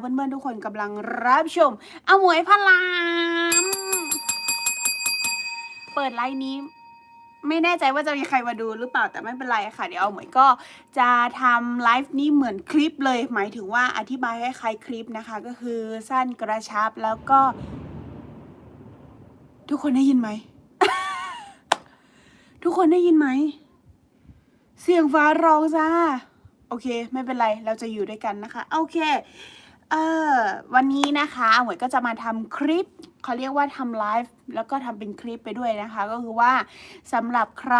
เพื่อนๆทุกคนกำลังรับชมเอาหมวยพลามเปิดไลน์นี้ ไม่แน่ใจว่าจะมีใครมาดูหรือเปล่าแต่ไม่เป็นไรค่ะ เดี๋ยวเอาหมวยก็จะทำไลฟ์นี้เหมือนคลิปเลย หมายถึงว่าอธิบายให้ใครคลิปนะคะ ก็คือสั้นกระชับแล้วก็ ทุกคนได้ยินไหม ทุกคนได้ยินไหม เสียงฟ้าร้องจ้าโอเค ไม่เป็นไร เราจะอยู่ด้วยกันนะคะ โอเค เออวันนี้นะคะหมวยก็จะมาทำคลิปเขาเรียกว่าทำไลฟ์แล้วก็ทำเป็นคลิปไปด้วยนะคะ ก็คือว่าสำหรับใคร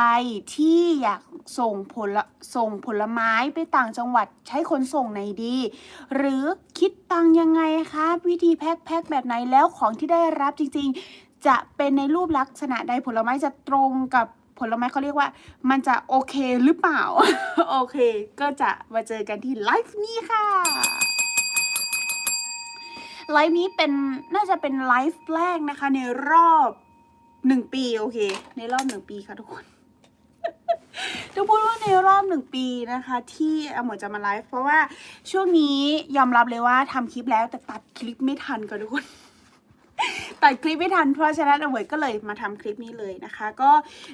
ที่อยากส่งผลส่งผลไม้ไปต่างจังหวัดใช้ขนส่งไหนดี หรือคิดตังยังไงคะวิธีแพ็คแพ็คแบบไหนแล้วของที่ได้รับจริง ๆ จะเป็นในรูปลักษณะใดผลไม้จะตรงกับผลไม้เขาเรียกว่ามันจะโอเคหรือเปล่า โอเค ก็จะมาเจอกันที่ไลฟ์นี้ค่ะ ไลฟ์นี้เป็นน่าจะเป็นไลฟ์แรกนะคะ ในรอบหนึ่งปีโอเค ในรอบหนึ่งปีค่ะทุกคนจะพูดว่าในรอบหนึ่งปีนะคะ ที่อาหมวยจะมาไลฟ์เพราะว่าช่วงนี้ยอมรับเลยว่าทำคลิปแล้วแต่ตัดคลิปไม่ทันค่ะทุกคนตัดคลิปไม่ทันเพราะฉะนั้นอาหมวยก็เลยมาทำคลิปนี้เลยนะคะ ก็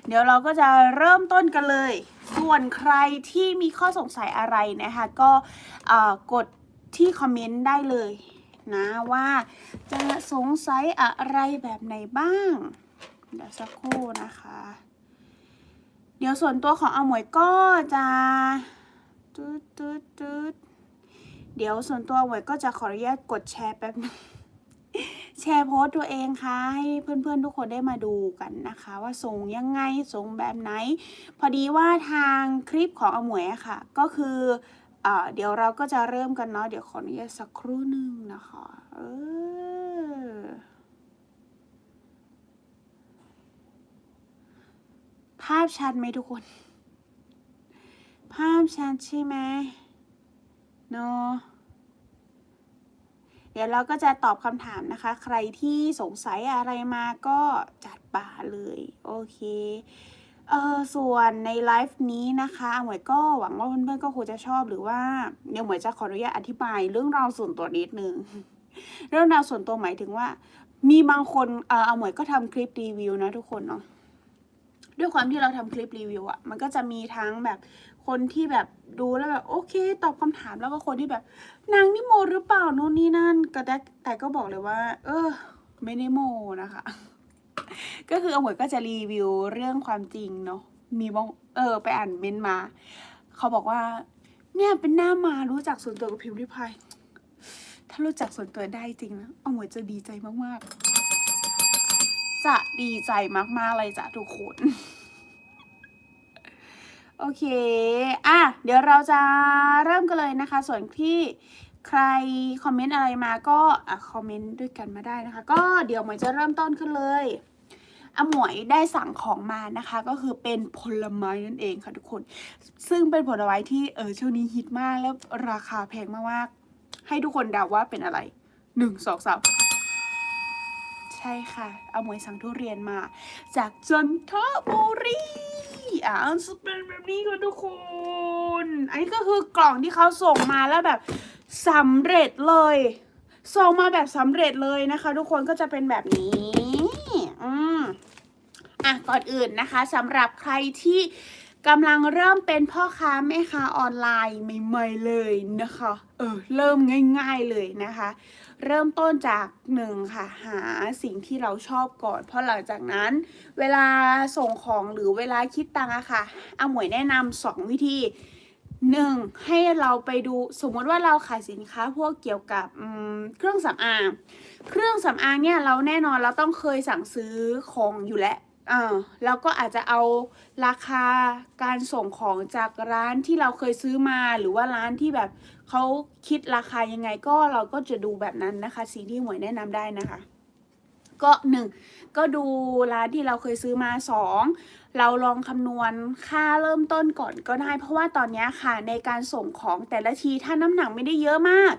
เดี๋ยวเราก็จะเริ่มต้นกันเลย ส่วนใครที่มีข้อสงสัยอะไรนะคะ ก็กดที่คอมเมนต์ได้เลย นะว่าจะสงสัยอะไรแบบไหนบ้าง เดี๋ยวสักครู่นะคะ เดี๋ยวส่วนตัวของอาหมวยก็จะตืดตืดตืดเดี๋ยวส่วนตัวหมวยก็จะขออนุญาตกดแชร์แป๊บนึงแชร์โพสต์ตัวเองค่ะให้เพื่อนๆทุกคนได้มาดูกันนะคะ ว่าส่งยังไงส่งแบบไหน พอดีว่าทางคลิปของอาหมวยค่ะ ก็คือ เดี๋ยวเราก็จะเริ่มกันเนาะเดี๋ยวขออนุญาตสักครู่หนึ่งนะคะเออภาพชัดไหมทุกคน ภาพชัดใช่ไหมเนาะเดี๋ยวเราก็จะตอบคำถามนะคะ ใครที่สงสัยอะไรมาก็จัดป่าเลย โอเค เออส่วนในไลฟ์นี้นะคะหมวยก็หวังว่าเพื่อนๆก็คงจะชอบหรือว่าเดี๋ยวหมวยจะขออนุญาตอธิบายเรื่องราวส่วนตัวนิดนึง เรื่องราวส่วนตัวหมายถึงว่า มีบางคนเออเอาหมวยก็ทำคลิปรีวิวนะทุกคนเนาะด้วยความที่เราทำคลิปรีวิวอะมันก็จะมีทั้งแบบคนที่แบบดูแล้วแบบโอเค ตอบคำถามแล้วก็คนที่แบบ นางนี่โมหรือเปล่าโน่นนี่นั่นก็แต่แต่ก็บอกเลยว่า เออ ไม่ได้โมนะคะ ก็คืออมวยก็จะรีวิวเรื่องความจริงเนาะมีบางเออ ไปอ่านเมนมา เขาบอกว่า เนี่ยเป็นหน้ามารู้จักส่วนตัวกับพิมพ์ริพายถ้ารู้จักส่วนตัวได้จริงนะอมวยจะดีใจมากๆ จะดีใจมากๆเลยจ้ะทุกคนโอเค อะ เดี๋ยวเราจะเริ่มกันเลยนะคะ ส่วนที่ใครคอมเมนต์อะไรมาก็อะคอมเมนต์ด้วยกันมาได้นะคะ ก็เดี๋ยวหมวยจะเริ่มต้นขึ้นเลย อมวยได้สั่งของมานะคะ ก็คือเป็นผลไม้นั่นเองค่ะทุกคน ซึ่งเป็นผลไม้ที่เออช่วงนี้ฮิตมากแล้วราคาแพงมากๆ ให้ทุกคนเดาว่าเป็นอะไรหนึ่งสองสามใช่ค่ะอมวยสั่งทุเรียนมา จากจันทบุรีอะจะเป็นแบบนี้ค่ะทุกคน อันนี้ก็คือกล่องที่เขาส่งมาแล้วแบบสำเร็จเลยส่งมาแบบสำเร็จเลยนะคะ ทุกคนก็จะเป็นแบบนี้ อืม อะก่อนอื่นนะคะสำหรับใครที่กำลังเริ่มเป็นพ่อค้าแม่ค้าออนไลน์ใหม่ๆเลยนะคะ เออเริ่มง่ายๆเลยนะคะ เริ่มต้นจากหนึ่งค่ะ หาสิ่งที่เราชอบก่อน เพราะหลังจากนั้น เวลาส่งของหรือเวลาคิดตังค์อะค่ะอาหมวยแนะนำสองวิธีหนึ่งให้เราไปดูสมมติว่าเราขายสินค้าพวกเกี่ยวกับเครื่องสำอาง เครื่องสำอางเนี่ยเราแน่นอนเราต้องเคยสั่งซื้อของอยู่แล้ว ออแล้วก็อาจจะเอาราคาการส่งของจากร้านที่เราเคยซื้อมาหรือว่าร้านที่แบบเขาคิดราคายังไงก็เราก็จะดูแบบนั้นนะคะสิ่งที่หมวยแนะนำได้นะคะ ก็หนึ่งก็ดูร้านที่เราเคยซื้อมาสองเราลองคำนวณค่าเริ่มต้นก่อนก็ได้ เพราะว่าตอนนี้ค่ะในการส่งของแต่ละทีถ้าน้ำหนักไม่ได้เยอะมาก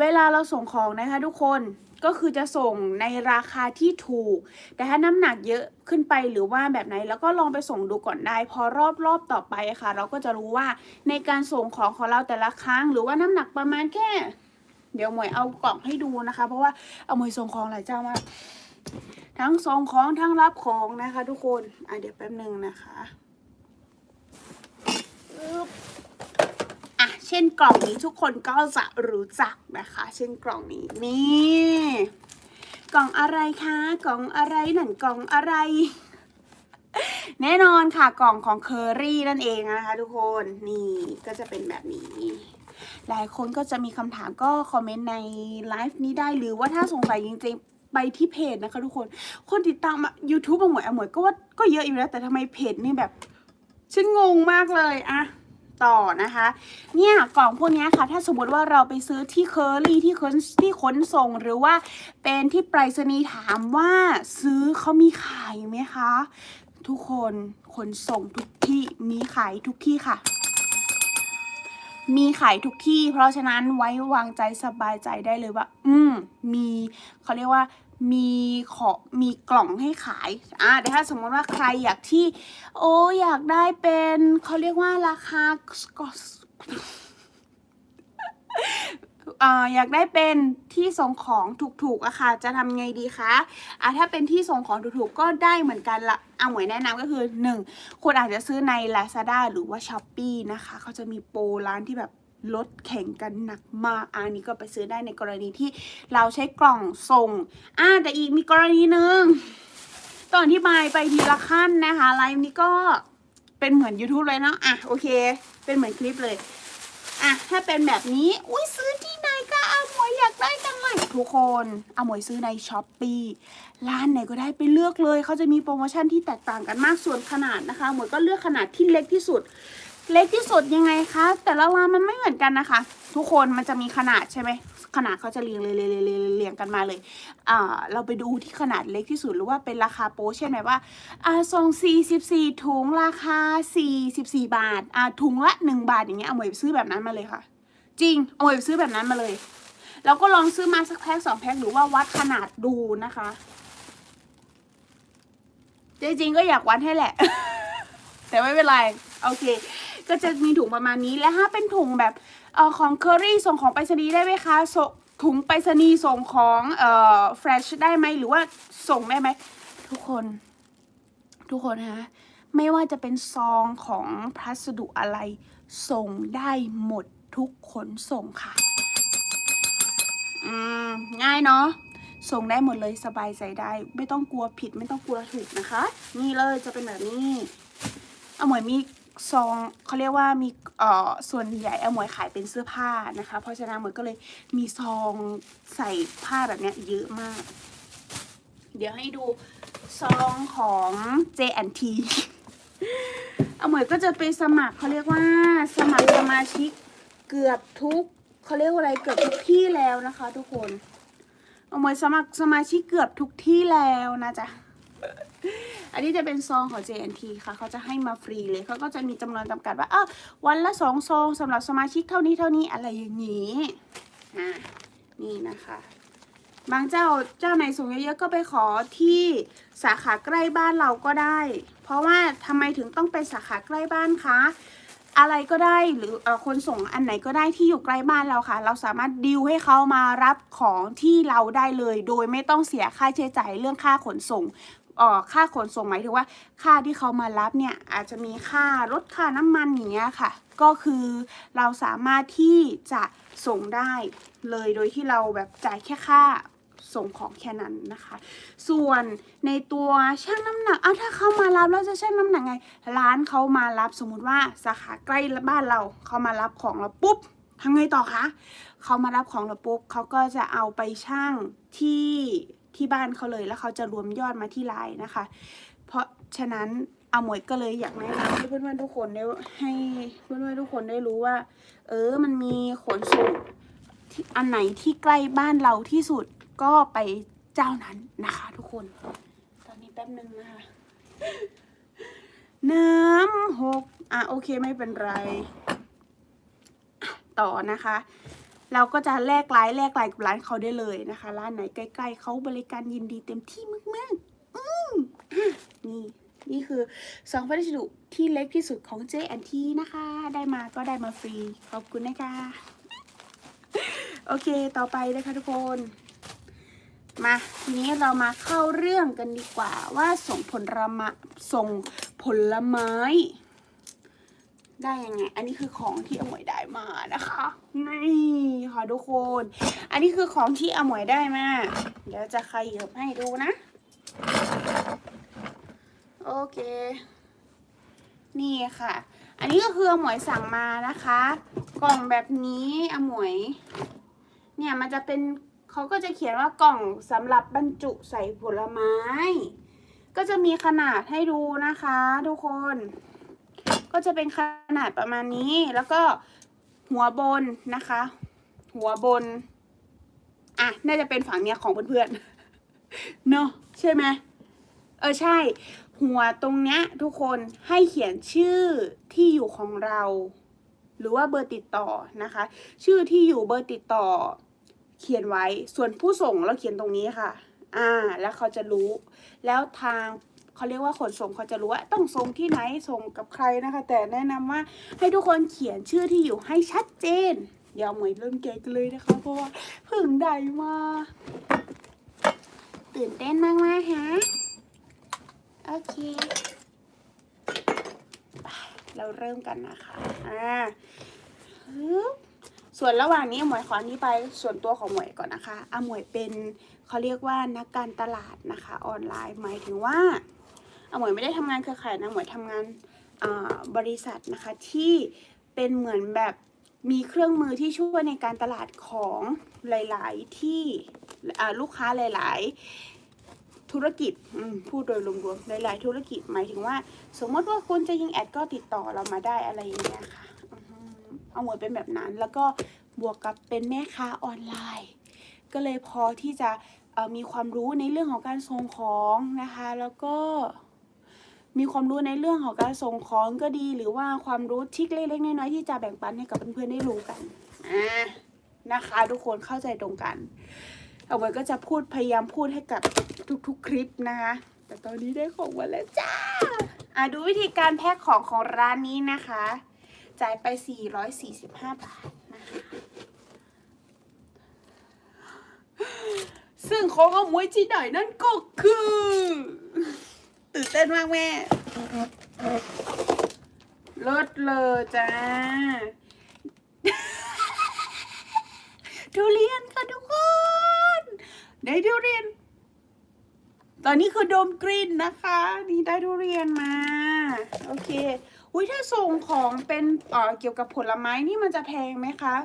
เวลาเราส่งของนะคะทุกคน ก็คือจะส่งในราคาที่ถูก แต่ถ้าน้ำหนักเยอะขึ้นไปหรือว่าแบบไหนแล้วก็ลองไปส่งดูก่อนได้ พอรอบรอบต่อไปค่ะ เราก็จะรู้ว่าในการส่งของของเราแต่ละครั้ง หรือว่าน้ำหนักประมาณแค่ เดี๋ยวหมวยเอากล่องให้ดูนะคะ เพราะว่าเอาหมวยส่งของหลายเจ้ามากทั้งส่งของทั้งรับของนะคะ ทุกคนอะเดี๋ยวแป๊บหนึ่งนะคะ เช่นกล่องนี้ทุกคนก็จะรู้จักนะคะ เช่นกล่องนี้นี่กล่องอะไรคะกล่องอะไรนั่นกล่องอะไร แน่นอนค่ะกล่องของเคอรี่นั่นเองนะคะทุกคนนี่ก็จะเป็นแบบนี้ หลายคนก็จะมีคำถามก็คอมเมนต์ในไลฟ์นี้ได้หรือว่าถ้าสงสัยจริงๆไปที่เพจนะคะทุกคน คนติดตามอะ YouTube บางหมวยอะหมวยก็ว่าก็เยอะอยู่แล้ว แต่ทำไมเพจนี่แบบ ฉันงงมากเลยอะ ต่อนะคะ เนี่ยกล่องพวกนี้ค่ะ ถ้าสมมติว่าเราไปซื้อที่เคอรี่ที่ขนที่ขนส่งหรือว่าเป็นที่ไปรษณีย์ถามว่าซื้อเขามีขายไหมคะ ทุกคนขนส่งทุกที่มีขายทุกที่ค่ะมีขายทุกที่ เพราะฉะนั้นไว้วางใจสบายใจได้เลยว่า อืม มีเขาเรียกว่า มีขอมีกล่องให้ขายอ่าถ้าสมมติว่าใครอยากที่ โอ้อยากได้เป็นเขาเรียกว่าราคาอ่าอยากได้เป็นที่ส่งของถูกๆอะค่ะ จะทำไงดีคะอะถ้าเป็นที่ส่งของถูกๆก็ได้เหมือนกันละอะหมวยแนะนำก็คือ 1. คุณอาจจะซื้อใน Lazada หรือว่า s h อ p e e นะคะ เขาจะมีโปรร้านที่แบบ ลดแข่งกันหนักมากอันนี้ก็ไปซื้อได้ในกรณีที่เราใช้กล่องส่งอะแต่อีกมีกรณีหนึ่งตอนที่บายไปทีละขั้นนะคะไลฟ์นี้ก็เป็นเหมือน YouTube เลยเนาะอะโอเค เป็นเหมือนคลิปเลยอะถ้าเป็นแบบนี้อุ้ยซื้อที่ไหนก็อาหมวยอยากได้จังเลยทุกคนอาหมวยซื้อในช้อปปีร้านไหนก็ได้ไปเลือกเลยเขาจะมีโปรโมชั่นที่แตกต่างกันมากส่วนขนาดนะคะหมวยก็เลือกขนาดที่เล็กที่สุด เล็กที่สุดยังไงคะ แต่ละร้ามันไม่เหมือนกันนะคะ ทุกคนมันจะมีขนาดใช่ไหมขนาดเขาจะเรียงเรียงเรียงเรียงเรียงเรียงกันมาเลยอ่าเราไปดูที่ขนาดเล็กที่สุดหรือว่าเป็นราคาโปรเช่นแบบว่าอ่าทรง44 ถุงราคา 44 บาทอ่าถุงละ 1 บาทอย่างเงี้ยเอาหมวยไปซื้อแบบนั้นมาเลยค่ะ จริงเอาหมวยไปซื้อแบบนั้นมาเลยแล้วก็ลองซื้อมาสักแพ็คสองแพ็คหรือว่าวัดขนาดดูนะคะจริงๆก็อยากวัดให้แหละ แต่ไม่เป็นไร โอเค ก็จะมีถุงประมาณนี้และถ้าเป็นถุงแบบออของเคอรี่ส่งของไปรษณีย์ได้ไหมคะส่ถุงไปรษณีย์ส่งของเอ่อแฟรชได้ไหมหรือว่าส่งได้ไหมทุกคน ทุกคนนะไม่ว่าจะเป็นซองของพัสดุอะไร ส่งได้หมดทุกขนส่งค่ะอืมง่ายเนาะส่งได้หมดเลยสบายใจได้ ไม่ต้องกลัวผิดไม่ต้องกลัวถูกนะคะ นี่เลยจะเป็นแบบนี้เอาหมวยมี ซองเขาเรียกว่ามีเอ่อส่วนใหญ่เอาหมวยขายเป็นเสื้อผ้านะคะ เพราะฉะนั้นหมวยก็เลยมีซองใส่ผ้าแบบเนี้ยเยอะมาก เดี๋ยวให้ดูซองของ J&T เอาหมวยก็จะไปสมัครเขาเรียกว่าสมัครสมาชิกเกือบทุกเขาเรียกว่าอะไรเกือบทุกที่แล้วนะคะ ทุกคนเอาหมวยสมัครสมาชิกเกือบทุกที่แล้วนะจ๊ะ อันนี้จะเป็นซองของ JNT ค่ะเขาจะให้มาฟรีเลยเขาก็จะมีจำนวนจำกัดว่าเออวันละสองซองสำหรับสมาชิกเท่านี้เท่านี้อะไรอย่างนี้อ่านี่นะคะบางเจ้าเจ้าไหนส่งเยอะๆก็ไปขอที่สาขาใกล้บ้านเราก็ได้ เพราะว่าทำไมถึงต้องเป็นสาขาใกล้บ้านคะ อะไรก็ได้หรืออคนส่งอันไหนก็ได้ที่อยู่ใกล้บ้านเราค่ะ เราสามารถดิวให้เขามารับของที่เราได้เลย โดยไม่ต้องเสียค่าใช้จ่ายเรื่องค่าขนส่ง ค่าขนส่งหมายถึงว่า ค่าที่เขามารับเนี่ยอาจจะมีค่ารถค่าน้ำมันอย่างเงี้ยค่ะ ก็คือเราสามารถที่จะส่งได้เลยโดยที่เราแบบจ่ายแค่ค่าส่งของแค่นั้นนะคะ ส่วนในตัวช่างน้ำหนักอ้าวถ้าเขามารับแล้วจะชั่งน้ำหนักไง ร้านเขามารับสมมุติว่าสาขาใกล้บ้านเราเขามารับของเราปุ๊บทำไงต่อคะเขามารับของเราปุ๊บเขาก็จะเอาไปช่างที่ ที่บ้านเขาเลย แล้วเขาจะรวมยอดมาที่ไลน์นะคะ เพราะฉะนั้นอาหมวยก็เลยอยากแนะนำให้เพื่อนๆทุกคนได้ให้เพื่อนๆทุกคนได้รู้ว่า เออมันมีขนส่งที่อันไหนที่ใกล้บ้านเราที่สุดก็ไปเจ้านั้นนะคะทุกคน ตอนนี้แป๊บนึงนะคะน้ำหกอะโอเคไม่เป็นไร ต่อนะคะ เราก็จะแลกไลน์แลกไลน์กับร้านเขาได้เลยนะคะ ร้านไหนใกล้ ๆเขาบริการยินดีเต็มที่มากๆอืมนี่นี่คือสองพัสดุที่เล็กที่สุดของ J&T นะคะ ได้มาก็ได้มาฟรี ขอบคุณนะคะ โอเคต่อไปเลยค่ะทุกคน มาทีนี้เรามาเข้าเรื่องกันดีกว่าว่าส่งผลไม้ส่งผลไม้ ได้ยังไง อันนี้คือของที่อมวยได้มานะคะ นี่ค่ะทุกคน อันนี้คือของที่อมวยได้มา เดี๋ยวจะขยับให้ดูนะ โอเค นี่ค่ะ อันนี้ก็คืออมวยสั่งมานะคะ กล่องแบบนี้อมวย เนี่ยมันจะเป็นเขาก็จะเขียนว่ากล่องสำหรับบรรจุใส่ผลไม้ ก็จะมีขนาดให้ดูนะคะ ทุกคน ก็จะเป็นขนาดประมาณนี้แล้วก็หัวบนนะคะ หัวบน อะ น่าจะเป็นฝั่งเนี้ยของเพื่อนๆเนอะใช่ไหมเออใช่ หัวตรงเนี้ยทุกคนให้เขียนชื่อที่อยู่ของเรา หรือว่าเบอร์ติดต่อนะคะ ชื่อที่อยู่เบอร์ติดต่อ เขียนไว้ส่วนผู้ส่งเราเขียนตรงนี้ค่ะ อ่า แล้วเขาจะรู้ แล้วทาง เขาเรียกว่าขนส่งเขาจะรู้ว่าต้องส่งที่ไหนส่งกับใครนะคะ แต่แนะนำว่าให้ทุกคนเขียนชื่อที่อยู่ให้ชัดเจน เดี๋ยวเหมยเริ่มแกะกันเลยนะคะ เพราะว่าเพิ่งได้มา ตื่นเต้นมากมากฮะโอเคไปเราเริ่มกันนะคะอ่าส่วนระหว่างนี้หมวยขอนี้ไปส่วนตัวของหมวยก่อนนะคะอาหมวยเป็นเขาเรียกว่านักการตลาดนะคะ ออนไลน์หมายถึงว่า หมวยไม่ได้ทำงานเครือข่ายนะหมวยทำงานบริษัทนะคะที่เป็นเหมือนแบบมีเครื่องมือที่ช่วยในการตลาดของหลาย ๆ ที่ลูกค้าหลาย ๆ ธุรกิจพูดโดยรวมๆหลาย ๆ ธุรกิจหมายถึงว่า สมมติว่าคุณจะยิงแอดก็ติดต่อเรามาได้อะไรอย่างเงี้ยค่ะอือฮึเอาหมดเป็นแบบนั้น แล้วก็บวกกับเป็นแม่ค้าออนไลน์ ก็เลยพอที่จะมีความรู้ในเรื่องของการส่งของนะคะ แล้วก็ มีความรู้ในเรื่องของการส่งของก็ดี หรือว่าความรู้ทริคเล็กๆน้อยๆที่จะแบ่งปันให้กับเพื่อนๆได้รู้กันอ่านะคะ ทุกคนเข้าใจตรงกันเอาไว้ก็จะพูดพยายามพูดให้กับทุกๆคลิปนะคะ แต่ตอนนี้ได้ของมาแล้วจ้าอะดูวิธีการแพ็คของของร้านนี้นะคะ จ่ายไป 445 บาทนะคะซึ่งของเอมวยที่ไหนนั่นก็คือ ตื่นเต้นมากแม่เลิศเลยจ้า ทุเรียนค่ะทุกคน ได้ทุเรียน ตอนนี้คือโดมกรีนนะคะ นี่ได้ทุเรียนมา โอเคอุ้ยถ้าส่งของเป็นเอ่อเกี่ยวกับผลไม้นี่มันจะแพงไหมคะ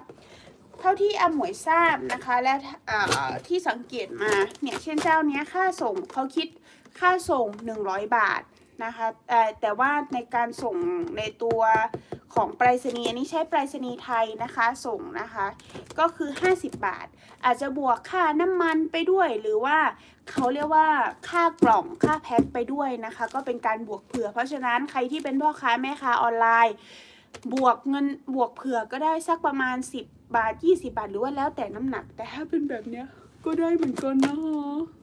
เท่าที่อาหมวยทราบนะคะ และเอ่อที่สังเกตมาเนี่ยเช่นเจ้าเนี้ยค่าส่งเขาคิด ค่าส่ง 100 บาทนะคะแต่แต่ว่าในการส่งในตัวของไปรษณีย์อันนี้ใช้ไปรษณีย์ไทยนะคะส่งนะคะก็คือ 50 บาท อาจจะบวกค่าน้ำมันไปด้วยหรือว่าเขาเรียกว่าค่ากล่องค่าแพ็คไปด้วยนะคะ ก็เป็นการบวกเผื่อ เพราะฉะนั้นใครที่เป็นพ่อค้าแม่ค้าออนไลน์ บวกเงินบวกเผื่อก็ได้สักประมาณ 10 บาท 20 บาท หรือว่าแล้วแต่น้ำหนักแต่ถ้าเป็นแบบเนี้ยก็ได้เหมือนกันนะคะ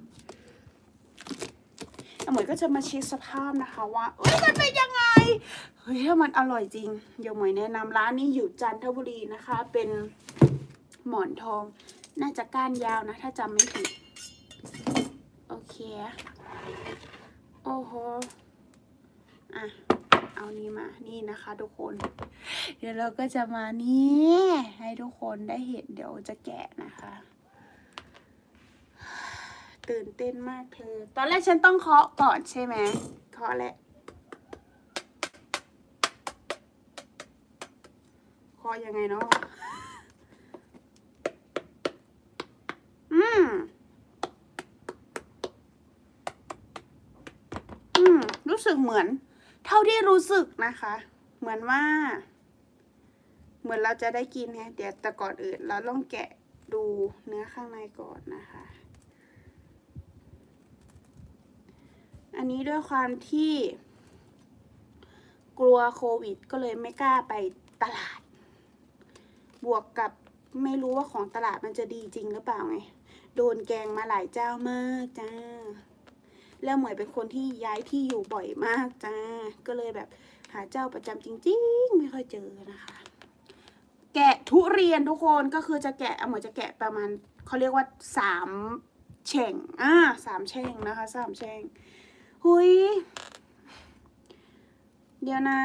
อะหมยก็จะมาเช็คสภาพนะคะว่าเอ้ยมันเป็นยังไงเฮ้ยถ้ามันอร่อยจริง เดี๋ยวหมวยแนะนำร้านนี้อยู่จันทบุรีนะคะ เป็นหมอนทอง น่าจะก้านยาวนะ ถ้าจำไม่ผิด โอเค โอ้โห อะ เอานี้มา นี่นะคะทุกคน เดี๋ยวเราก็จะมานี่ ให้ทุกคนได้เห็น เดี๋ยวจะแกะนะคะ ตื่นเต้นมากเธอ ตอนแรกฉันต้องเคาะก่อนใช่ไหมเคาะแหละเคาะยังไงเนาะอืมอืมรู้สึกเหมือน เท่าที่รู้สึกนะคะ เหมือนว่า เหมือนเราจะได้กินไงเดี๋ยวแต่ก่อนอื่น เราต้องแกะดูเนื้อข้างในก่อนนะคะ นนี้ด้วยความที่ กลัวโควิด ก็เลยไม่กล้าไปตลาด บวกกับไม่รู้ว่าของตลาดมันจะดีจริงหรือเปล่าไง โดนแกงมาหลายเจ้ามากจ้า แล้วเหมยเป็นคนที่ย้ายที่อยู่บ่อยมากจ้า ก็เลยแบบหาเจ้าประจำจริง ๆ ไม่ค่อยเจอนะคะ แกะทุเรียนทุกคนก็คือจะแกะเหมือนจะแกะประมาณเขาเรียกว่าสามเช่งอ่าสามเช่งนะคะสามเช่ง หุยเดี๋ยวนะ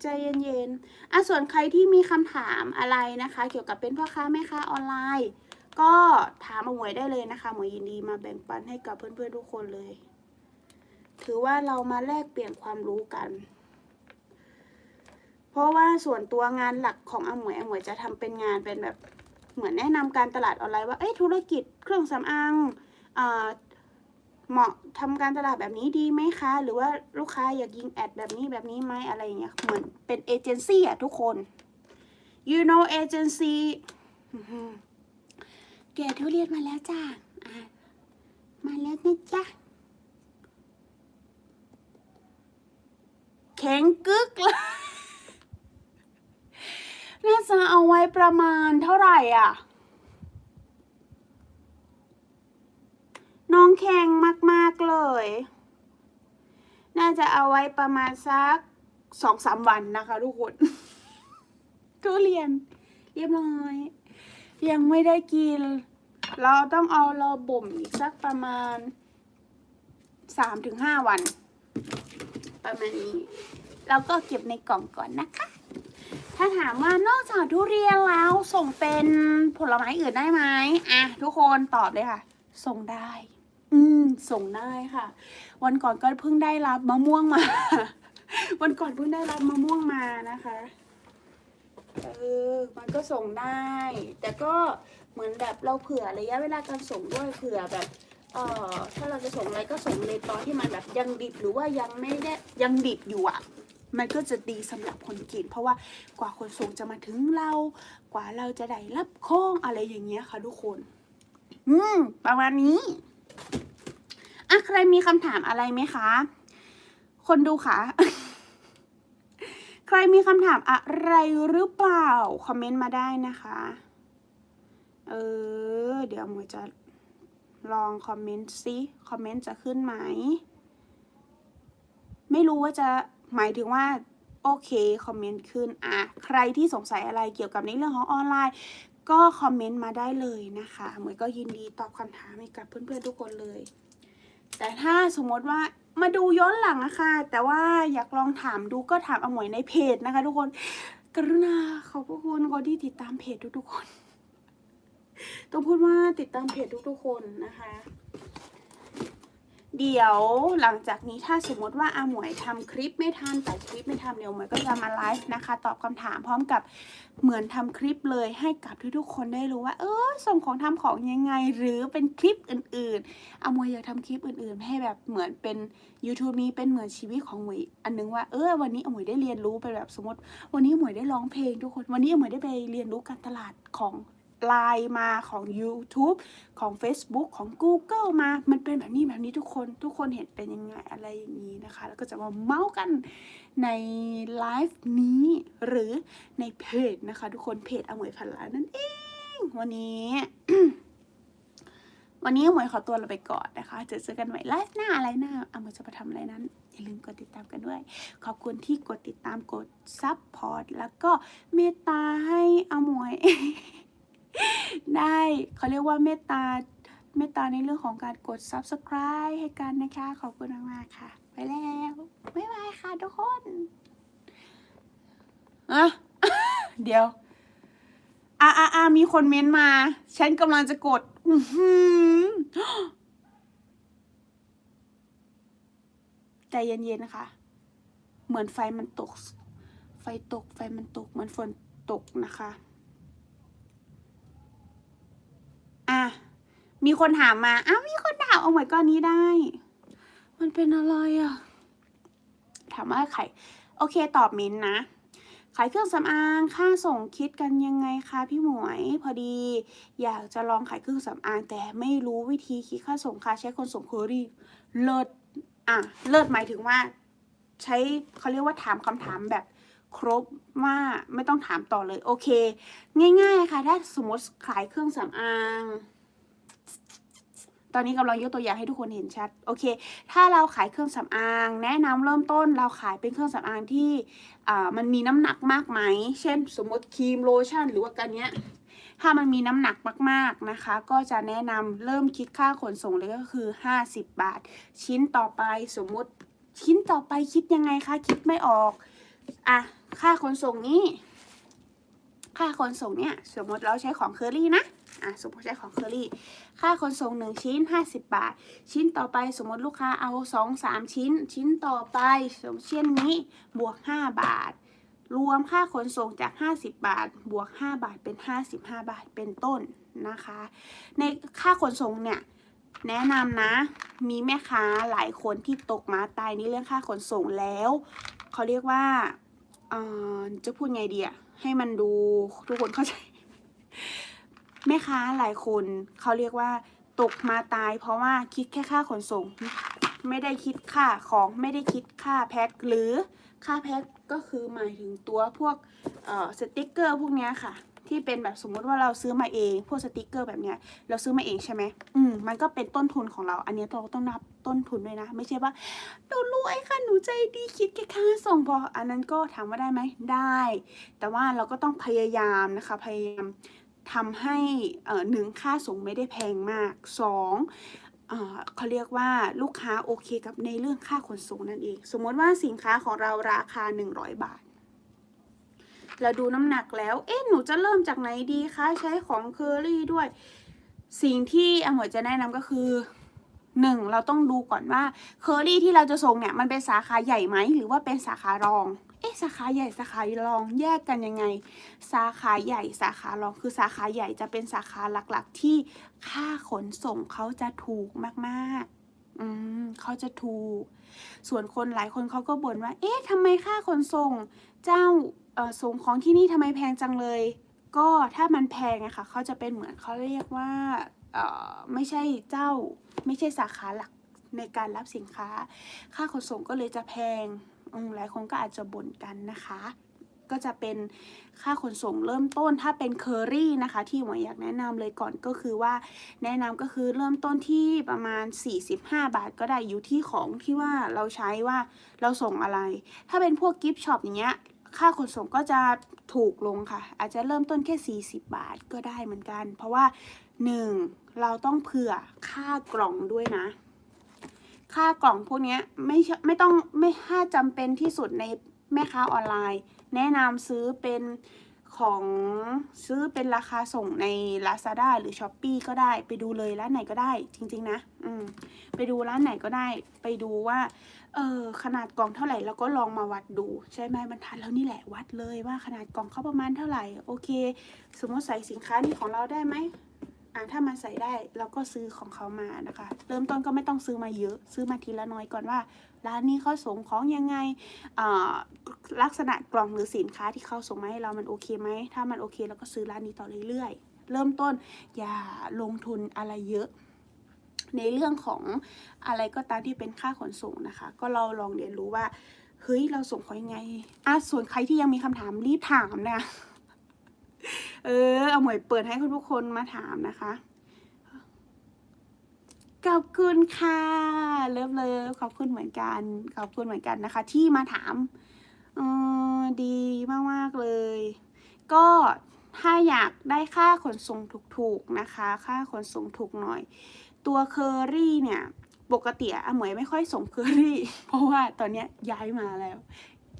ใจเย็นๆอะส่วนใครที่มีคำถามอะไรนะคะ เกี่ยวกับเป็นพ่อค้าแม่ค้าออนไลน์ ก็ถามมาหมวยได้เลยนะคะหมวยยินดีมาแบ่งปันให้กับเพื่อนๆทุกคนเลย ถือว่าเรามาแลกเปลี่ยนความรู้กัน เพราะว่าส่วนตัวงานหลักของอหมวยอหมวยจะทำเป็นงานเป็นแบบเหมือนแนะนำการตลาดออนไลน์ว่าเอ้ยธุรกิจเครื่องสำอางอ่า เหมาะทำการตลาดแบบนี้ดีไหมคะ หรือว่าลูกค้าอยากยิงแอดแบบนี้แบบนี้ไหมอะไรอย่างเงี้ยเหมือนเป็นเอเจนซี่อะทุกคน you know agency อื้อหือแกะทุเรียนมาแล้วจ้ามาแล้วนะจ๊ะแข็งกึกเลยน่าจะเอาไว้ประมาณเท่าไหร่อะ น้อง แข็งมาก ๆ เลย น่าจะเอาไว้ประมาณสักสองสามวันนะคะทุกคนทุเรียน เรียบร้อย ยังไม่ได้กิน เราต้องเอาเราบ่มอีกสักประมาณสามถึงห้าวัน ประมาณนี้ เราก็เก็บในกล่องก่อนนะคะ ถ้าถามว่านอกจากทุเรียนแล้วส่งเป็นผลไม้อื่นได้ไหมอะทุกคนตอบเลยค่ะ ส่งได้ อืม ส่งได้ค่ะ วันก่อนก็เพิ่งได้รับมะม่วงมา วันก่อนเพิ่งได้รับมะม่วงมานะคะ เออ มันก็ส่งได้ แต่ก็เหมือนแบบเราเผื่อระยะเวลาการส่งด้วยเผื่อแบบ เอ่อ ถ้าเราจะส่งอะไรก็ส่งในตอนที่มันแบบยังดิบหรือว่ายังไม่ได้ยังดิบอยู่อะมันก็จะดีสำหรับคนกิน เพราะว่ากว่าคนส่งจะมาถึงเรา กว่าเราจะได้รับของอะไรอย่างเงี้ยค่ะทุกคน อืม ประมาณนี้ อะใครมีคำถามอะไรไหมคะ คนดูคะใครมีคำถามอะไรหรือเปล่า คอมเมนต์มาได้นะคะ เออ เดี๋ยวหมวยจะลองคอมเมนต์ซิ คอมเมนต์จะขึ้นไหม ไม่รู้ว่าจะหมายถึงว่า โอเค คอมเมนต์ขึ้น อะ ใครที่สงสัยอะไรเกี่ยวกับในเรื่องของออนไลน์ ก็คอมเมนต์มาได้เลยนะคะ หมวยก็ยินดีตอบคำถามให้กับเพื่อนๆทุกคนเลย แต่ถ้าสมมติว่ามาดูย้อนหลังอะค่ะแต่ว่าอยากลองถามดูก็ถามอมวยในเพจนะคะ ทุกคน กรุณาขอบพระคุณคนที่ติดตามเพจทุกๆคน ต้องพูดว่าติดตามเพจทุกๆคนนะคะ เดี๋ยวหลังจากนี้ถ้าสมมติว่าอาหมวยทำคลิปไม่ทันแต่คลิปไม่ทันเดี๋ยวหมวยก็จะมาไลฟ์นะคะ ตอบคำถามพร้อมกับเหมือนทำคลิปเลยให้กับทุกๆคนได้รู้ว่า เออส่งของทำของยังไง หรือเป็นคลิปอื่นๆอาหมวยอยากทำคลิปอื่นๆ ให้แบบเหมือนเป็น YouTube นี้เป็นเหมือนชีวิตของหมวยอันนึงว่าเออวันนี้อาหมวยได้เรียนรู้ไปแบบสมมติ วันนี้หมวยได้ร้องเพลงทุกคน วันนี้อาหมวยได้ไปเรียนรู้การตลาดของ ไลน์มาของ YouTube ของ Facebook ของ Google มา มันเป็นแบบนี้แบบนี้ทุกคนทุกคนเห็นเป็นยังไงอะไรอย่างนี้นะคะ แล้วก็จะมาเมาส์กันในไลฟ์นี้หรือในเพจนะคะ ทุกคนเพจอมวยพันล้านนั่นเอง วันนี้วันนี้อมวยขอตัวเราไปก่อนนะคะ เจอเจอกันใหม่ไลฟ์หน้าอะไรหน้าอมวยจะไปทำอะไรนั้น อย่าลืมกดติดตามกันด้วย ขอบคุณที่กดติดตามกดซับพอร์ตแล้วก็เมตตาให้อมวย ได้เขาเรียกว่าเมตตาเมตตาในเรื่องของการกด subscribe ให้กันนะคะ ขอบคุณมากๆค่ะ ไปแล้วบ๊ายบายค่ะทุกคนอะเดี๋ยวอ่าอ่าอ่ามีคนเม้นต์มา ฉันกำลังจะกดอื้อหือใจเย็นๆนะคะ เหมือนไฟมันตก ไฟตก ไฟมันตก เหมือนฝนตกนะคะ อะ มีคนถามมาอ้าวมีคนถามเอาหมวยก้อนนี้ได้ มันเป็นอะไรอะ ถามว่าใครโอเคตอบมินท์นะ ขายเครื่องสำอางค่าส่งคิดกันยังไงคะพี่หมวย พอดี อยากจะลองขายเครื่องสำอาง แต่ไม่รู้วิธีคิดค่าส่งค่ะใช้คนส่งเคอรี่เลิศอะเลิศหมายถึงว่า ใช้เขาเรียกว่าถามคำถามแบบ ครบว่าไม่ต้องถามต่อเลย โอเค ง่าย ๆ ค่ะ ถ้าสมมติขายเครื่องสำอาง ตอนนี้กำลังยกตัวอย่างให้ทุกคนเห็นชัด โอเค ถ้าเราขายเครื่องสำอาง แนะนำเริ่มต้นเราขายเป็นเครื่องสำอางที่มันมีน้ำหนักมากไหม เช่น สมมติครีมโลชั่น หรือว่ากันเนี้ยถ้ามันมีน้ำหนักมากๆนะคะ ก็จะแนะนำเริ่มคิดค่าขนส่งเลยก็คือ 50 บาท ชิ้นต่อไปสมมติชิ้นต่อไปคิดยังไงคะ คิดไม่ออก อะ ค่าขนส่งนี้ ค่าขนส่งเนี่ยสมมติเราใช้ของเคอรี่นะอะสมมติใช้ของเคอรี่ ค่าขนส่งหนึ่งชิ้น50บาท ชิ้นต่อไปสมมติลูกค้าเอา2 3ชิ้น ชิ้นต่อไปสมมติเช่นนี้บวก5บาท รวมค่าขนส่งจาก 50 บาท บวก 5 บาทเป็น 55 บาทเป็นต้นนะคะ ในค่าขนส่งเนี่ยแนะนำนะ มีแม่ค้าหลายคนที่ตกมาตายในเรื่องค่าขนส่งแล้ว เขาเรียกว่า จะพูดไงดีอะให้มันดูทุกคนเข้าใจ แม่ค้าหลายคนเขาเรียกว่า ตกมาตาย เพราะว่าคิดแค่ค่าขนส่ง ไม่ได้คิดค่าของไม่ได้คิดค่าแพ็คหรือค่าแพ็คก็คือหมายถึงตัวพวกสติกเกอร์พวกนี้ค่ะ ที่เป็นแบบสมมุติว่าเราซื้อมาเองพวกสติกเกอร์แบบเนี้ยเราซื้อมาเองใช่ไหมอืมมันก็เป็นต้นทุนของเรา อันนี้เราต้องนับต้นทุนด้วยนะ ไม่ใช่ว่าหนูรวยค่ะหนูใจดีคิดแค่ค่าส่งพออันนั้นก็ถามว่าได้ไหมได้ แต่ว่าเราก็ต้องพยายามนะคะพยายามทำให้เอ่อหนึ่งค่าส่งไม่ได้แพงมากสองอ่อเขาเรียกว่าลูกค้าโอเคกับในเรื่องค่าขนส่งนั่นเอง สมมติว่าสินค้าของเราราคา 100 บาท เราดูน้ำหนักแล้ว เอ๊ะ หนูจะเริ่มจากไหนดีคะ ใช้ของเคอรี่ด้วย สิ่งที่อมวยจะแนะนำก็คือหนึ่งเราต้องดูก่อนว่าเคอรี่ที่เราจะส่งเนี่ยมันเป็นสาขาใหญ่ไหมหรือว่าเป็นสาขารอง เอ๊ะสาขาใหญ่สาขารองแยกกันยังไง สาขาใหญ่สาขารองคือสาขาใหญ่จะเป็นสาขาหลักๆ ที่ค่าขนส่งเขาจะถูกมากๆ อืมเขาจะถูก ส่วนคนหลายคนเขาก็บ่นว่า เอ๊ะทำไมค่าขนส่ง เจ้า ส่งของที่นี่ทำไมแพงจังเลย ก็ถ้ามันแพงอะค่ะเขาจะเป็นเหมือนเขาเรียกว่าไม่ใช่เจ้าไม่ใช่สาขาหลักในการรับสินค้า ค่าขนส่งก็เลยจะแพงหลายคนก็อาจจะบ่นกันนะคะ ก็จะเป็นค่าขนส่งเริ่มต้นถ้าเป็นเคอรี่นะคะ ที่หมออยากแนะนำเลยก่อนก็คือว่าแนะนำก็คือเริ่มต้นที่ประมาณ 45 บาทก็ได้อยู่ที่ของที่ว่าเราใช้ว่าเราส่งอะไร ถ้าเป็นพวกกิฟต์ช็อปอย่างเงี้ย ค่าขนส่งก็จะถูกลงค่ะ อาจจะเริ่มต้นแค่ 40 บาทก็ได้เหมือนกัน เพราะว่า 1. เราต้องเผื่อค่ากล่องด้วยนะ ค่ากล่องพวกนี้ไม่ไม่ต้องไม่ถ้าจำเป็นที่สุดในแม่ค้าออนไลน์ แนะนำซื้อเป็นของซื้อเป็นราคาส่งใน Lazada หรือ s h อ p e e ก็ได้ ไปดูเลยร้านไหนก็ได้จริง ๆ นะ อืมไปดูร้านไหนก็ได้ ไปดูว่า เออขนาดกล่องเท่าไหร่แล้วก็ลองมาวัดดู ใช่ไหมบรรทัดแล้วนี่แหละวัดเลยว่าขนาดกล่องเขาประมาณเท่าไหร่ โอเค สมมติใส่สินค้านี้ของเราได้ไหมอ่าถ้ามันใส่ได้เราก็ซื้อของเขามานะคะ เริ่มต้นก็ไม่ต้องซื้อมาเยอะ ซื้อมาทีละน้อยก่อนว่า ร้านนี้เขาส่งของยังไงลักษณะกล่องหรือสินค้าที่เขาส่งมาให้เรามันโอเคไหมถ้ามันโอเคเราก็ซื้อร้านนี้ต่อเรื่อยๆเริ่มต้นอย่าลงทุนอะไรเยอะ ในเรื่องของอะไรก็ตามที่เป็นค่าขนส่งนะคะ ก็เราลองเรียนรู้ว่าเฮ้ยเราส่งเขายังไงอะส่วนใครที่ยังมีคำถามรีบถามนะเออเอาหมวยเปิดให้ทุกคนมาถามนะคะขอบคุณค่ะเลิฟเลิฟขอบคุณเหมือนกันขอบคุณเหมือนกันนะคะ ที่มาถามเออดีมากๆเลย ก็ถ้าอยากได้ค่าขนส่งถูกๆนะคะ ค่าขนส่งถูกหน่อย ตัวเคอรี่เนี่ย ปกติอะหมวยไม่ค่อยส่งเคอรี่ เพราะว่าตอนเนี้ยย้ายมาแล้ว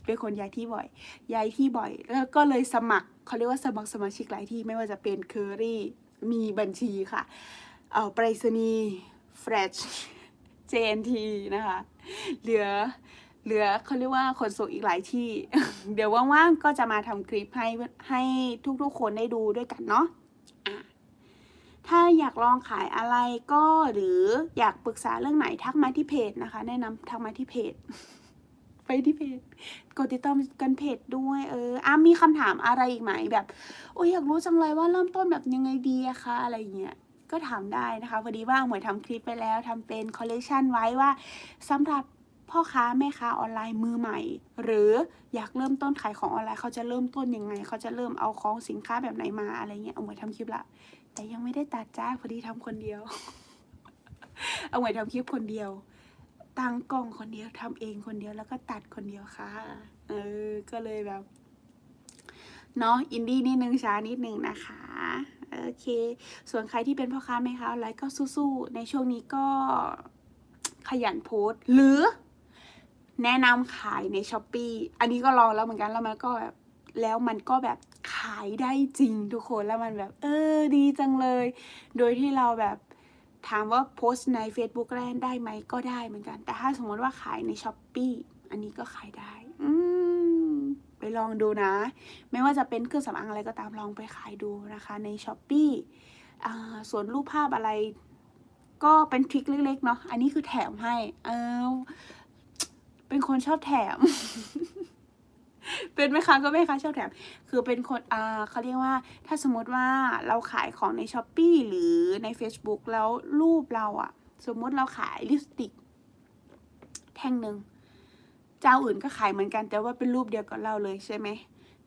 เป็นคนย้ายที่บ่อย ย้ายที่บ่อย แล้วก็เลยสมัครเขาเรียกว่าสมัครสมาชิกหลายที่ไม่ว่าจะเป็นเคอรี่ มีบัญชีค่ะ เอ่อไปรษณีย์เฟรช JNT นะคะ เหลือเหลือเขาเรียกว่าขนส่งอีกหลายที่ เดี๋ยวว่างๆก็จะมาทำคลิปให้ให้ทุกๆคนได้ดูด้วยกันเนาะอะ ถ้าอยากลองขายอะไรก็หรืออยากปรึกษาเรื่องไหนทักมาที่เพจนะคะ แนะนำทักมาที่เพจ ไปที่เพจกดติดตามกันเพจด้วยเอออะมีคำถามอะไรอีกไหมแบบโอ้ยอยากรู้จังเลยว่าเริ่มต้นแบบยังไงดีอะคะอะไรเงี้ยก็ถามได้นะคะพอดีว่าหมวยทำคลิปไปแล้วทำเป็นคอลเลกชันไว้ว่าสำหรับพ่อค้าแม่ค้าออนไลน์มือใหม่ หรืออยากเริ่มต้นขายของออนไลน์เขาจะเริ่มต้นยังไง เขาจะเริ่มเอาของสินค้าแบบไหนมาอะไรเงี้ยเอาหมวยทำคลิปละ แต่ยังไม่ได้ตัดจ้าพอดีทำคนเดียว เอาไว้ทำคลิปคนเดียว ตั้งกล้องคนเดียวทำเองคนเดียวแล้วก็ตัดคนเดียวค่ะ เออ ก็เลยแบบเนาะอินดี้นิดนึงช้านิดนึงนะคะโอเค ส่วนใครที่เป็นพ่อค้าแม่ค้าออนไลน์ก็สู้ๆในช่วงนี้ก็ขยันโพสต์หรือแนะนำขายในช้อปปีอันนี้ก็ลองแล้วเหมือนกันแล้วมันก็แบบ แล้วมันก็แบบขายได้จริงทุกคนแล้วมันแบบ เออดีจังเลย โดยที่เราแบบถามว่าโพสต์ใน Facebook แรกได้ไหมก็ได้เหมือนกัน แต่ถ้าสมมติว่าขายในช้อปปีอันนี้ก็ขายได้ อืมไปลองดูนะ ไม่ว่าจะเป็นเครื่องสำอางอะไรก็ตามลองไปขายดูนะคะในช้อปปีอ่าส่วนรูปภาพอะไร ก็เป็นทริคเล็ก ๆ เนาะอันนี้คือแถมให้ เออเป็นคนชอบแถม เป็นไหมคะก็ไม่คะชอบแถม คือเป็นคนอ่าเขาเรียกว่า ถ้าสมมติว่าเราขายของในช้อปปีหรือใน Facebook แล้วรูปเราอะสมมติเราขายลิปสติก แท่งหนึ่งเจ้าอื่นก็ขายเหมือนกัน แต่ว่าเป็นรูปเดียวกับเราเลยใช่ไหม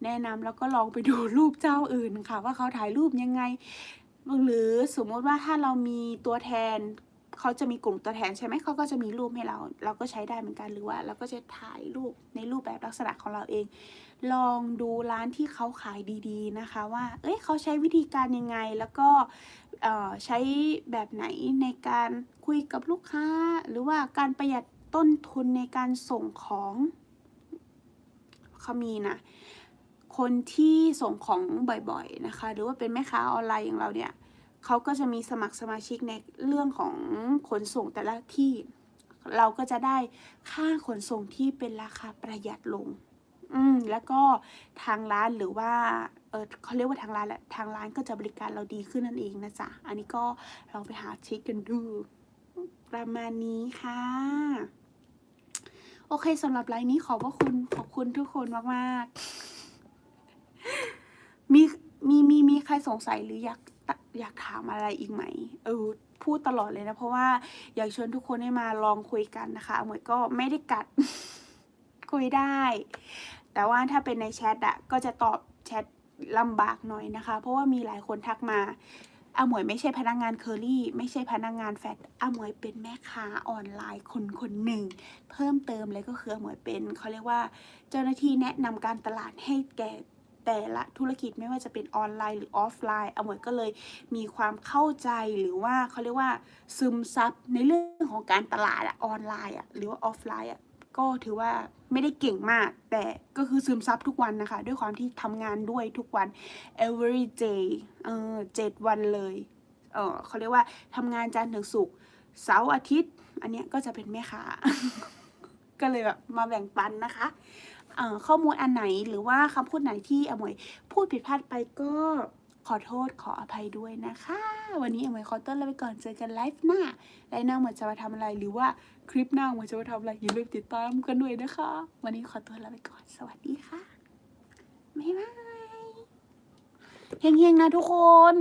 แนะนำแล้วก็ลองไปดูรูปเจ้าอื่นค่ะ ว่าเขาถ่ายรูปยังไง หรือสมมติว่าถ้าเรามีตัวแทน เขาจะมีกลุ่มตัวแทนใช่ไหมเขาก็จะมีรูปให้เรา เราก็ใช้ได้เหมือนกันหรือว่าเราก็จะถ่ายรูปในรูปแบบลักษณะของเราเอง ลองดูร้านที่เขาขายดีๆนะคะว่า เอ้ยเขาใช้วิธีการยังไงแล้วก็ใช้แบบไหนในการคุยกับลูกค้า หรือว่าการประหยัดต้นทุนในการส่งของเขามีนะคนที่ส่งของบ่อยๆนะคะ หรือว่าเป็นแม่ค้าออนไลน์อย่างเราเนี่ย เขาก็จะมีสมัครสมาชิกในเรื่องของขนส่งแต่ละที่ เราก็จะได้ค่าขนส่งที่เป็นราคาประหยัดลง อืมแล้วก็ทางร้านหรือว่าเออเขาเรียกว่าทางร้านแหละทางร้านก็จะบริการเราดีขึ้นนั่นเองนะจ๊ะอันนี้ก็ลองไปหาเช็คกันดูประมาณนี้ค่ะ โอเคสำหรับไลน์นี้ขอบพระคุณขอบคุณทุกคนมาก ๆ มีมีมีมีใครสงสัยหรืออยาก อยากถามอะไรอีกไหม เออ พูดตลอดเลยนะ เพราะว่าอยากชวนทุกคนให้มาลองคุยกันนะคะเหมยก็ไม่ได้กัดคุยได้ แต่ว่าถ้าเป็นในแชทอะก็จะตอบแชทลำบากหน่อยนะคะ เพราะว่ามีหลายคนทักมาอาหมวยไม่ใช่พนักงานเคอรี่ ไม่ใช่พนักงานแฟตอาหมวยเป็นแม่ค้าออนไลน์คนคนหนึ่ง เพิ่มเติมเลยก็คืออาหมวยเป็นเขาเรียกว่าเจ้าหน้าที่แนะนำการตลาดให้แก่ แต่ละธุรกิจไม่ว่าจะเป็นออนไลน์หรือออฟไลน์อมวยก็เลยมีความเข้าใจหรือว่าเขาเรียกว่าซึมซับในเรื่องของการตลาดออนไลน์อะหรือว่าออฟไลน์อะก็ถือว่าไม่ได้เก่งมาก แต่ก็คือซึมซับทุกวันนะคะ ด้วยความที่ทำงานด้วยทุกวัน every day เออเจ็ดวันเลย เออเขาเรียกว่าทำงานจันทร์ถึงศุกร์เสาร์อาทิตย์ อันเนี้ยก็จะเป็นแม่ค้าก็เลยแบบมาแบ่งปันนะคะ ข้อมูลอันไหนหรือว่าคำพูดไหนที่อมวยพูดผิดพลาดไปก็ขอโทษขออภัยด้วยนะคะ วันนี้อมวยขอต้อนรับไปก่อนเจอกันไลฟ์หน้าไลฟ์หน้าเหมือนจะมาทำอะไรหรือว่าคลิปหน้าเหมือนจะมาทำอะไรอย่าลืมติดตามกันด้วยนะคะ วันนี้ขอตัวลาไปก่อนสวัสดีค่ะบ๊ายบายเฮงๆนะทุกคน